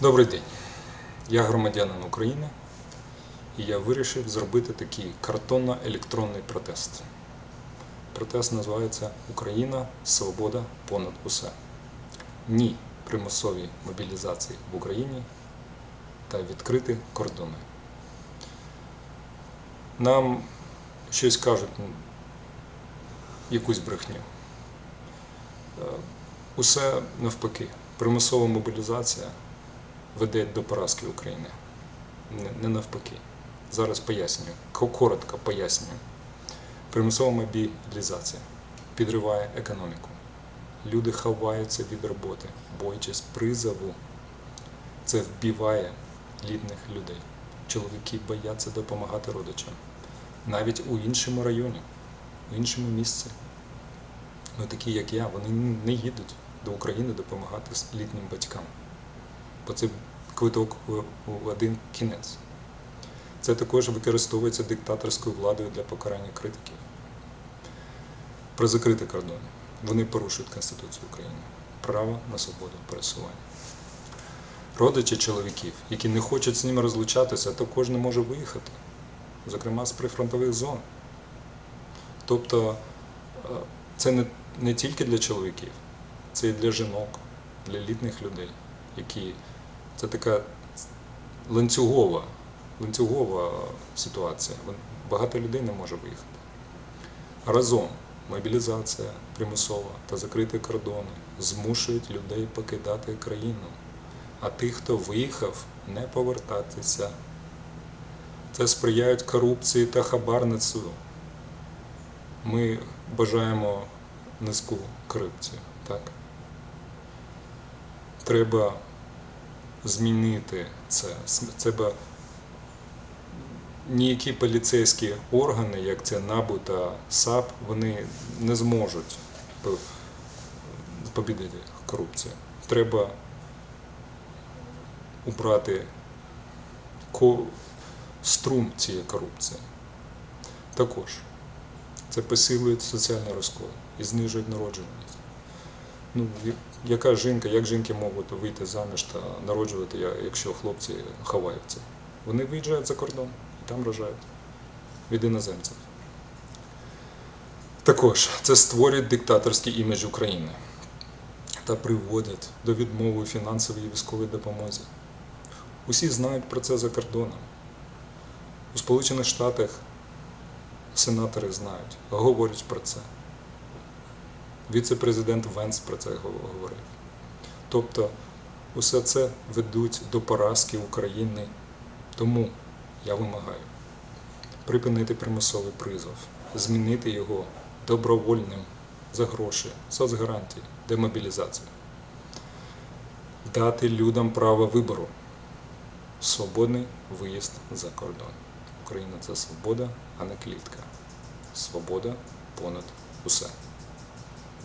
Добрий день. Я громадянин України і я вирішив зробити такий картонно-електронний протест. Протест називається Україна, свобода понад усе. Ні примусовій мобілізації в Україні та відкрити кордони. Нам щось кажуть, якусь брехню. Е, Усе навпаки. Примусова мобілізація веде до поразки України. Не, навпаки. Зараз пояснюю, коротко пояснюю. Примусова мобілізація підриває економіку. Люди ховаються від роботи, боячись призову. Це вбиває літних людей. Чоловіки бояться допомагати родичам. Навіть у іншому районі, у іншому місці. Ну, такі, як я, вони не їдуть до України допомагати літнім батькам. Бо це квиток у один кінець. Це також використовується диктаторською владою для покарання критиків. Про закриті кордони. Вони порушують Конституцію України. Право на свободу пересування. Родичі чоловіків, які не хочуть з ними розлучатися, також не може виїхати, зокрема з прифронтових зон. Тобто е, це не, не тільки для чоловіків, це і для жінок, для літніх людей, які це така ланцюгова, ланцюгова ситуація. Багато людей не може виїхати. Разом мобілізація примусова та закриті кордони змушують людей покидати країну, а тих, хто виїхав, не повертатися. Це сприяють корупції та хабарництву. Ми бажаємо низьку корупцію, так? Треба змінити це. Треба ніякі поліцейські органи, як це НАБУ та САП, вони не зможуть по- побідити корупцію. Треба убрати струм цієї корупції. Також це посилює соціальний розкол і знижує народжуваність. Ну, яка жінка, як жінки можуть вийти заміж та народжувати, якщо хлопці ховаються? Вони виїжджають за кордон і там рожають від іноземців. Також це створює диктаторський імідж України та приводить до відмови і військовій допомозі. Усі знають про це за кордоном. У Сполучених Штатах сенатори знають, говорять про це. Віце-президент Венс про це говорив. Тобто, усе це ведуть до поразки України. Тому я вимагаю припинити примусовий призов, змінити його добровольним за гроші, соцгарантії, демобілізацію. Дати людям право вибору, свободний виїзд за кордон. Україна це свобода, а не клітка. Свобода понад усе.